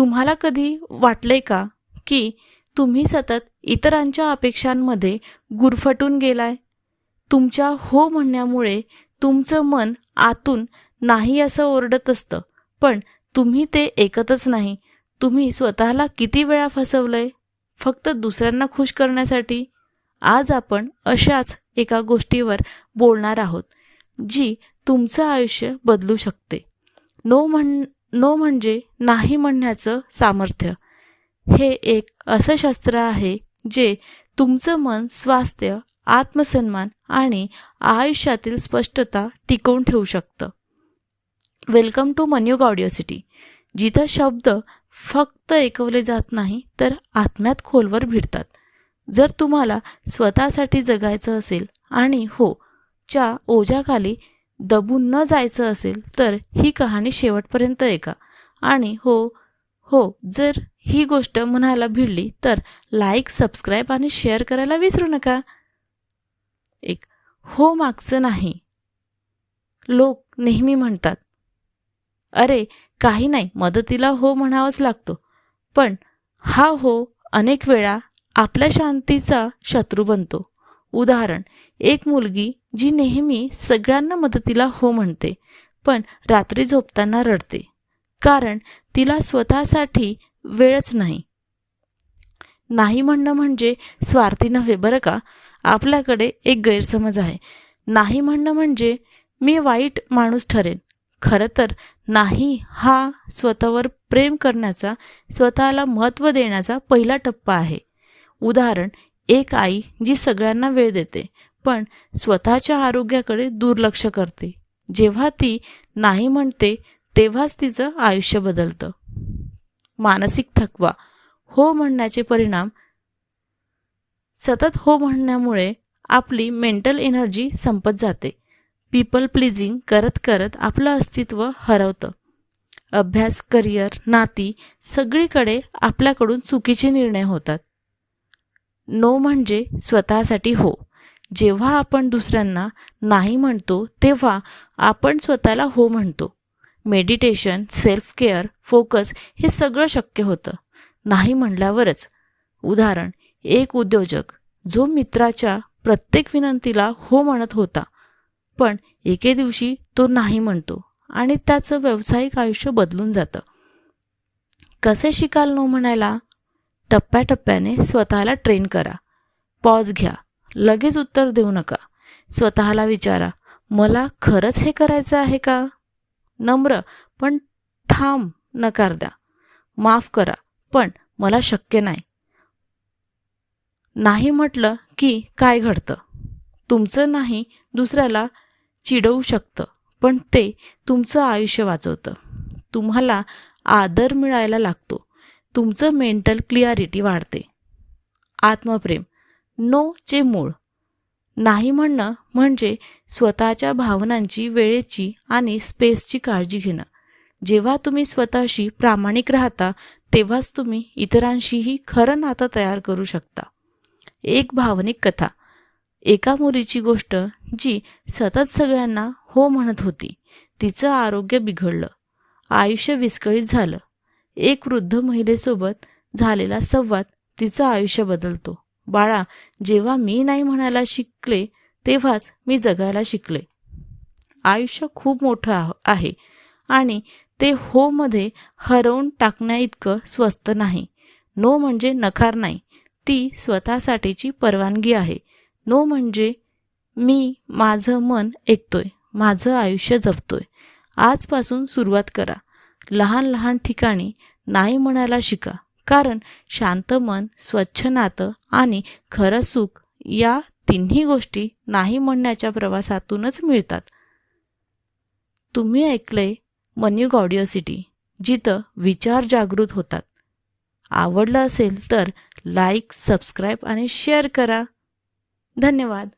तुम्हाला कधी वाटले का की तुम्ही सतत इतरांच्या अपेक्षांमध्ये गुरफटून गेलाय? तुमच्या हो म्हणण्यामुळे तुमचं मन आतून नाही असं ओरडत असतं पण तुम्ही ते ऐकतच नाही. तुम्ही स्वतःला किती वेळा फसवलंय? फक्त दुसऱ्यांना खुश करण्यासाठी? आज आपण अशाच एका गोष्टीवर बोलणार आहोत जी तुमचं आयुष्य बदलू शकते. नो म्हण नो म्हणजे नाही म्हणण्याचं सामर्थ्य. हे एक असं शस्त्र आहे जे तुमचं मन स्वास्थ्य आत्मसन्मान आणि आयुष्यातील स्पष्टता टिकवून ठेवू शकतं. वेलकम टू मन्युग ऑडिओसिटी जिथं शब्द फक्त ऐकवले जात नाही तर आत्म्यात खोलवर भिडतात. जर तुम्हाला स्वतःसाठी जगायचं असेल आणि हो च्या ओझ्याखाली दबून न जायचं असेल तर ही कहाणी शेवटपर्यंत ऐका. आणि हो हो जर ही गोष्ट म्हणायला भिडली तर लाईक सबस्क्राईब आणि शेअर करायला विसरू नका. एक हो मागचं नाही. लोक नेहमी म्हणतात अरे काही नाही मदतीला हो म्हणावाच लागतो. पण हा हो अनेक वेळा आपल्या शांतीचा शत्रू बनतो. उदाहरण एक मुलगी जी नेहमी सगळ्यांना मदतीला हो म्हणते पण रात्री झोपताना रडते कारण तिला स्वतःसाठी वेळच नाही. नाही म्हणणं म्हणजे स्वार्थी नव्हे बरं का? आपल्याकडे एक गैरसमज आहे. नाही म्हणणं म्हणजे मी वाईट माणूस ठरेन. खरं तर नाही हा स्वतःवर प्रेम करण्याचा स्वतःला महत्त्व देण्याचा पहिला टप्पा आहे. उदाहरण एक आई जी सगळ्यांना वेळ देते पण स्वतःच्या आरोग्याकडे दुर्लक्ष करते. जेव्हा ती नाही म्हणते तेव्हाच तिचं आयुष्य बदलतं. मानसिक थकवा हो म्हणण्याचे परिणाम सतत हो म्हणण्यामुळे आपली मेंटल एनर्जी संपत जाते. पीपल प्लीजिंग करत करत आपलं अस्तित्व हरवतं. अभ्यास करिअर नाती सगळीकडे आपल्याकडून चुकीचे निर्णय होतात. नो म्हणजे स्वतःसाठी हो. जेव्हा आपण दुसऱ्यांना नाही म्हणतो तेव्हा आपण स्वतःला हो म्हणतो. मेडिटेशन सेल्फ केअर फोकस हे सगळं शक्य होतं. नाही म्हणल्यावरच. उदाहरण एक उद्योजक जो मित्राच्या प्रत्येक विनंतीला हो म्हणत होता पण एके दिवशी तो नाही म्हणतो आणि त्याचं व्यावसायिक आयुष्य बदलून जातं. कसे शिकाल नो म्हणायला? टप्प्याटप्प्याने स्वतःला ट्रेन करा. पॉज घ्या. लगेच उत्तर देऊ नका. स्वतःला विचारा मला खरंच हे करायचं आहे का? नम्र पण ठाम नकार द्या माफ करा पण मला शक्य नाही. नाही म्हटलं की काय घडतं? तुमचं नाही दुसऱ्याला चिडवू शकतं पण ते तुमचं आयुष्य वाचवतं. तुम्हाला आदर मिळायला लागतो. तुमचं मेंटल क्लिअरिटी वाढते. आत्मप्रेम. नो चे मूळ. नाही म्हणणं म्हणजे स्वतःच्या भावनांची वेळेची आणि स्पेसची काळजी घेणं. जेव्हा तुम्ही स्वतःशी प्रामाणिक राहता तेव्हाच तुम्ही इतरांशीही खरं नातं तयार करू शकता. एक भावनिक कथा. एका मुलीची गोष्ट जी सतत सगळ्यांना हो म्हणत होती. तिचं आरोग्य बिघडलं. आयुष्य विस्कळीत झालं. एक वृद्ध महिलेसोबत झालेला संवाद तिचं आयुष्य बदलतो. बाळा जेव्हा मी नाही म्हणायला शिकले तेव्हाच मी जगायला शिकले. आयुष्य खूप मोठं आह- आहे आणि ते हो मध्ये हरवून टाकण्याइतकं स्वस्त नाही. नो म्हणजे नकार नाही. ती स्वतःसाठीची परवानगी आहे. नो म्हणजे मी माझं मन ऐकतोय माझं आयुष्य जपतोय. आजपासून सुरुवात करा. लहान लहान ठिकाणी नाही म्हणायला शिका. कारण शांत मन स्वच्छ नातं आणि खरं सुख या तिन्ही गोष्टी नाही म्हणण्याच्या प्रवासातूनच मिळतात. तुम्ही ऐकले मन्यू गॉडिओ सिटी जिथं विचार जागृत होतात. आवडलं असेल तर लाईक सबस्क्राईब आणि शेअर करा. धन्यवाद.